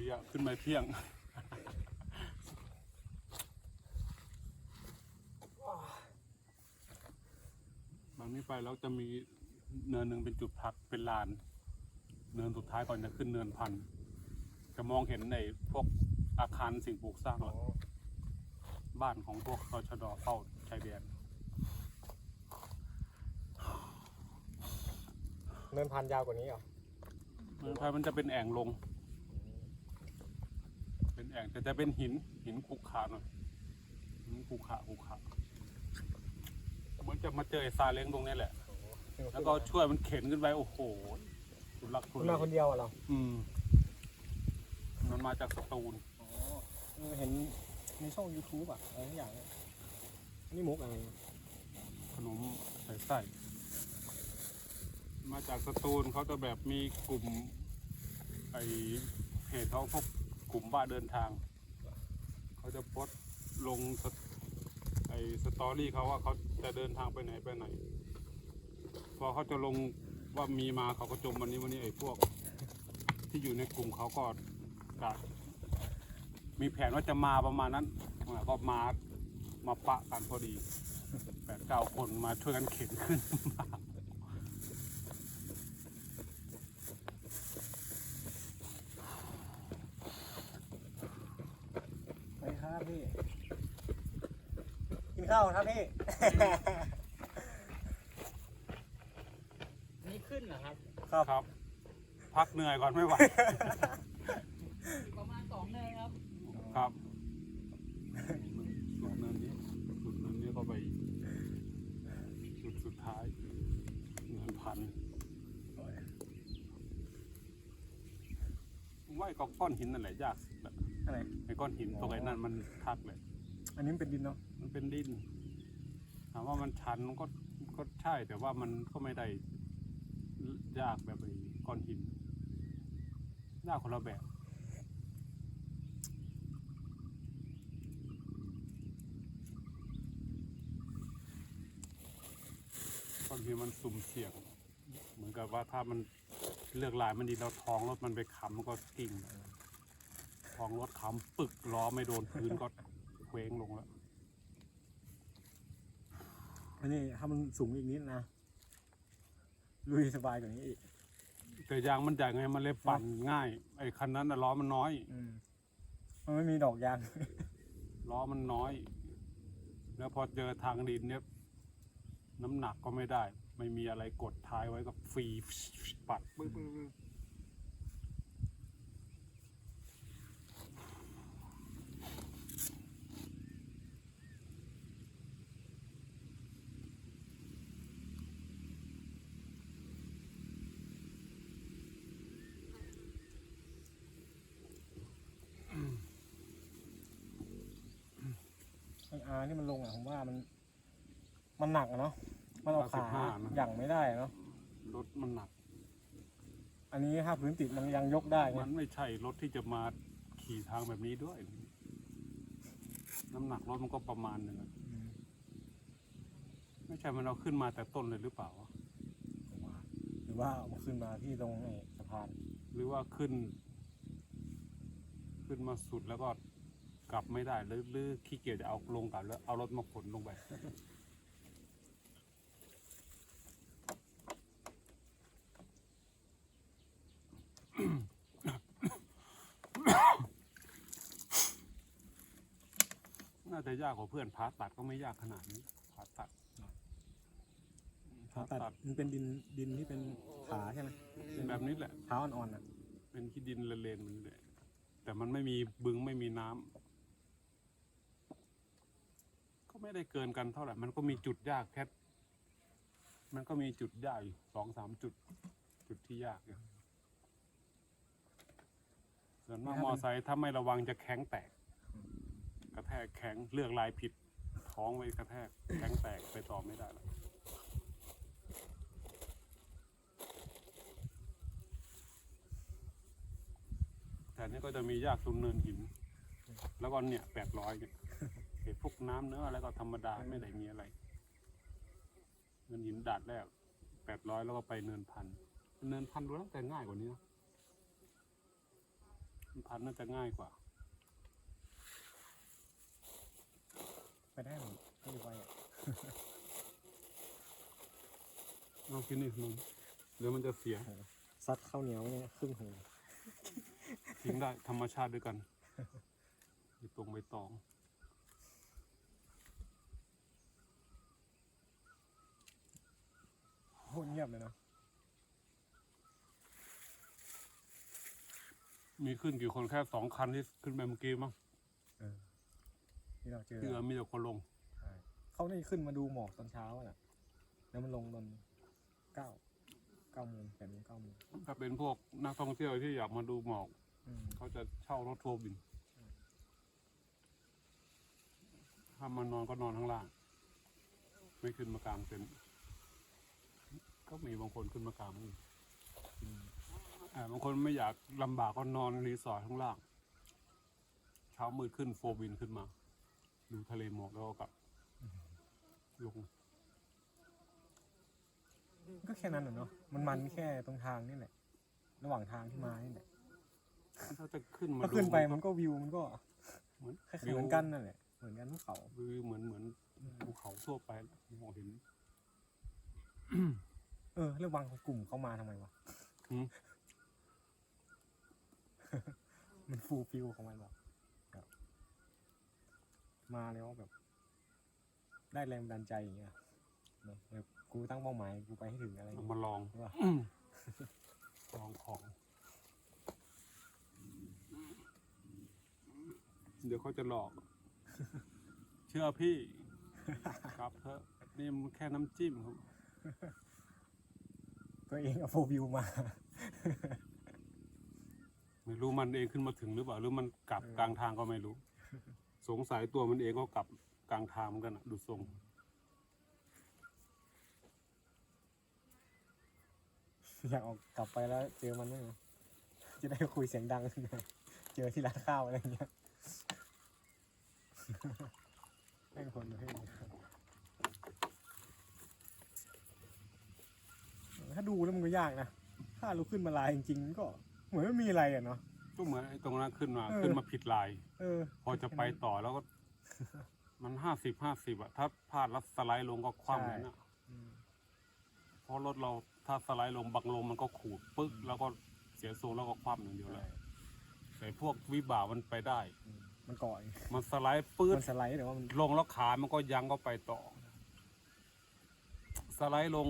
ดีอะขึ้นมาเที่ยงบางนี้ไปแล้วจะมีเนินหนึ่งเป็นจุดพักเป็นลาน เนินสุดท้ายก่อนจะขึ้นเนินพัน จะมองเห็นในพวกอาคารสิ่งปลูกสร้างบ้านของพวกตชดเฝ้าชายแดนเนินพันยาวกว่านี้เหรอเนินพันมันจะเป็นแอ่งลงเป็นแอ่ งแต่จะเป็นหินหินขรุขระหน่อยหินขรุขระขรุขระเหมือนจะมาเจอไอ้ซาเล้งตรงนี้แหละ แล้วก็ช่วยมันเข็นขึ้นไปโอ้โหทุลักทุคุณเลมาคนเดียวอะเราอืมมันมาจากสตูลเห็นในช่อง YouTube อะอะไรทุกอย่างเนี่ยนี่มุกอะไรขนมใส่ไส้มาจากสตูลเขาจะแบบมีกลุ่ม ไอเพจเขาพวกก ลุ่มบ้าเดินทาง เขาจะโพสต์ลงสไอสตอรี่เขาว่าเขาจะเดินทางไปไหนไปไหน พอเขาจะลงว่ามีมาเขาก็จมวันนี้วันนี้ไอ้พวก ที่อยู่ในกลุ่มเขาก็กะมีแผนว่าจะมาประมาณนั้นก็มามาปะกันพอดีแปดเก้าคนมาช่วยกันเข็นขึ้นมา ไปครับพี่ กินข้าวครับพี่ นี่ขึ้นเหรอครับ ครับครับ พักเหนื่อยก่อนไม่ไหว ประมาณสองเนินครับ ครับสุดเนินนี้สุดเนินนี้ก็ไปจุดสุดท้ายเนินพันไหวกับก้อนหินนั่นแหละยากสุดแหละอะไรไอ้ก้อนหินตรงไอ้นั่นมันทักเลย อันนี้มันเป็นดินเนาะ มันเป็นดินถามว่ามันชันก็ก็ใช่แต่ว่ามันก็ไม่ได้ยากแบบไอ้ก้อนหินยากคนละแบบก้อนหินมันสุ่มเสี่ยง เหมือนกับว่าถ้ามันเลือกลายมันดีแล้วท้องรถมันไปค้ำมันก็กิ่งท้องรถค้ำปึกล้อไม่โดนพื้นก็เคว้งลงแล้ว อันนี้ถ้ามันสูงอีกนิดนะลุยสบายกว่านี้อีก แต่ยางมันใหญ่ไงมันเลยปั่นง่าย ไอ้คันนั้นน่ะล้อมันน้อย อืมมันไม่มีดอกยาง ล้อมันน้อย แล้วพอเจอทางดินเนี่ย น้ำหนักก็ไม่ได้ ไม่มีอะไรกดท้ายไว้ก็ฟรีปัดปึ๊บปึ๊บปึ๊บ ออาร์ที่มันลงอะผมว่ามัน มันหนักอะเนาะมันเอาขา55นะหยั่งไม่ได้อะเนาะรถมันหนัก อันนี้ถ้าพื้นติดมันยังยกได้ไงมันไม่ใช่รถที่จะมาขี่ทางแบบนี้ด้วย น้ำหนักรถมันก็ประมาณหนึ่งอะอืมไม่ใช่มันเอาขึ้นมาแต่ต้นเลยหรือเปล่าวะผมว่าหรือว่าเอาขึ้นมาที่ตรงไอ้สะพานหรือว่าขึ้น ขึ้นมาสุดแล้วก็ กลับไม่ได้หรือหรือขี้เกียจจะเอาลงกลับแล้วเอารถมาขนลงไป น่าจะยากกว่าเพื่อนพาตัดก็ไม่ยากขนาดนี้พาตัดขาตัดมันเป็นดินดินที่เป็นขาใช่ไหมเป็นแบบนี้แหละ เท้าอ่อนๆอะ เป็นที่ดินเลนๆมันเลยแต่มันไม่มีบึงไม่มีน้ำ ก็ไม่ได้เกินกันเท่าไหร่ มันก็มีจุดยากแค่มันก็มีจุดยากอยู่สองสามจุด จุดที่ยากอยู่ส่วนมากมอไซค์ถ้าไม่ระวังจะแข้งแตก กระแทกแข็งเลือกลายผิดท้องไว้กระแทกแข็งแตกไปต่อไม่ได้แล้วแต่นี้ก็จะมียากตุนเนินหิน แล้วก็เนี่ยแปดร้อยเนี่ยเห็น พวกน้ำเนื้ออะไรก็ธรรมดาไม่ได้มีอะไรเนินหินดาดแล้วแปดร้อยแล้วก็ไปเนินพัน เนินพันดูแล้วแต่ง่ายกว่านี้นะมันพันน่าจะง่ายกว่า ไปได้หมดไม่อยู่ไวอะน้องกินนี่ขนมเดี๋ยวมันจะเสียซัดข้าวเหนียวเนี่ยครึ่งหูทิ้งได้ธรรมชาติด้วยกันใบตรงใบตอง คตรเงียบเลยเนาะมีขึ้นกี่คนแค่สองคันที่ขึ้นไปเมื่อกี้มั้งเออที่เราเจอที่เหลือมีแต่คนลง ใช่เขานี่ขึ้นมาดูหมอกตอนเช้าอะ แล้วมันลงตอนเก้าเก้าโมงแปดโมงเก้าโมงถ้าเป็นพวกนักท่องเที่ยวที่อยากมาดูหมอก อืมเขาจะเช่ารถทัวร์บิน ถ้ามานอนก็นอนข้างล่าง ไม่ขึ้นมากลางเต็นท์ ก็มีบางคนขึ้นมากลางนี่อืมอ่าบางคนไม่อยากลำบากก็นอนรีสอร์ทข้างล่าง เช้ามืดขึ้นโฟร์บินขึ้นมา ดูทะเลหมอกแล้วก็กลับลงก็แค่นั้นแหละเนาะมันมันแค่ตรงทางนี่แหละ ระหว่างทางที่มานี่แหละถ้าจะขึ้นมาถ้าดูขึ้นไปมันก็วิวมันก็เหมือนคล้ายๆเหมือนกันนั่นแหละเหมือนกันภูเขาวิวเหมือนเหมือนภูเขาทั่วไปมองเห็น เออแล้ววังของกลุ่มเขามาทำไมวะ หืม มันฟูลฟิลของมันแบบแบบมาแล้วแบบ ได้แรงบันดาลใจอย่างเงี้ยเนอะแบบกูตั้งเป้าหมายกูไปให้ถึงอะไรอย่างเอาเงี้ย มาลองใช่ปะลองของ เดี๋ยวเขาจะหลอก เชื่อพี่ ครับเถอะนี่มันแค่น้ำจิ้มครับ ตัวเองเอาโฟวิวมา ไม่รู้มันเองขึ้นมาถึงหรือเปล่าหรือมันกลับเออกลางทางก็ไม่รู้ สงสัยตัวมันเองก็กลับกลางทางเหมือนกันอะดูทรงอยากออกกลับไปแล้วเจอมันด้วยนะจะได้คุยเสียงดัง เจอที่ร้านข้าวอะไรอย่างเงี้ยให้คนประเภทนี้ ถ้าดูแล้วมันก็ยากนะ ถ้าเราขึ้นมาลายจริงๆมันก็ เหมือนไม่มีอะไรอะเนาะ ก็เหมือนไอ้ตรงนั้นขึ้นมาเออ ขึ้นมาผิดลาย เออ พอจะไปต่อแล้วก็ มันห้าสิบห้าสิบอะถ้าพลาดแล้วสไลด์ลงก็คว่ำเลยนะอืมเพราะรถเราถ้าสไลด์ลงบังลมมันก็ขูดปึ๊กแล้วก็เสียทรงแล้วก็คว่ำอย่างเดียวเลยแต่พวกวิบากมันไปได้อืมมันก่อยมันสไลด์ปื๊ด มันสไลด์แต่ว่ามันลงแล้วขามันก็ยังก็ไปต่อ สไลด์ลง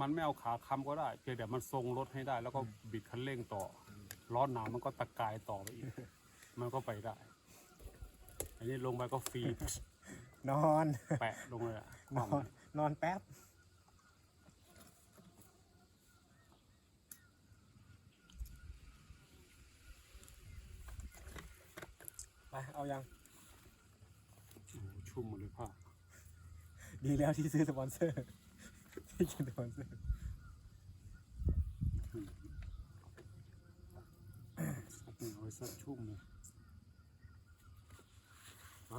มันไม่เอาขาค้ำก็ได้ เพียงแต่มันทรงรถให้ได้ แล้วก็บิดคันเร่งต่อล้อหนาวมันก็ตะกายต่อไปอีก มันก็ไปได้ อันนี้ลงไปก็ฟรีนอนแปะลงเลยอะนอนนอนแป๊บไปเอายังโอ้โหชุ่มหมดเลยผ้าดีแล้วที่ซื้อสปอนเซอร์ ที่กินสปอนเซอร์ซักเหนียวไว้ซักชุ่มเลยไป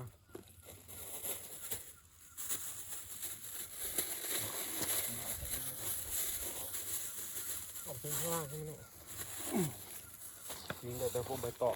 ออกเป็นข้างล่างใช่ไหมเนี่ยทิ้งแต่แต่พวกใบตอง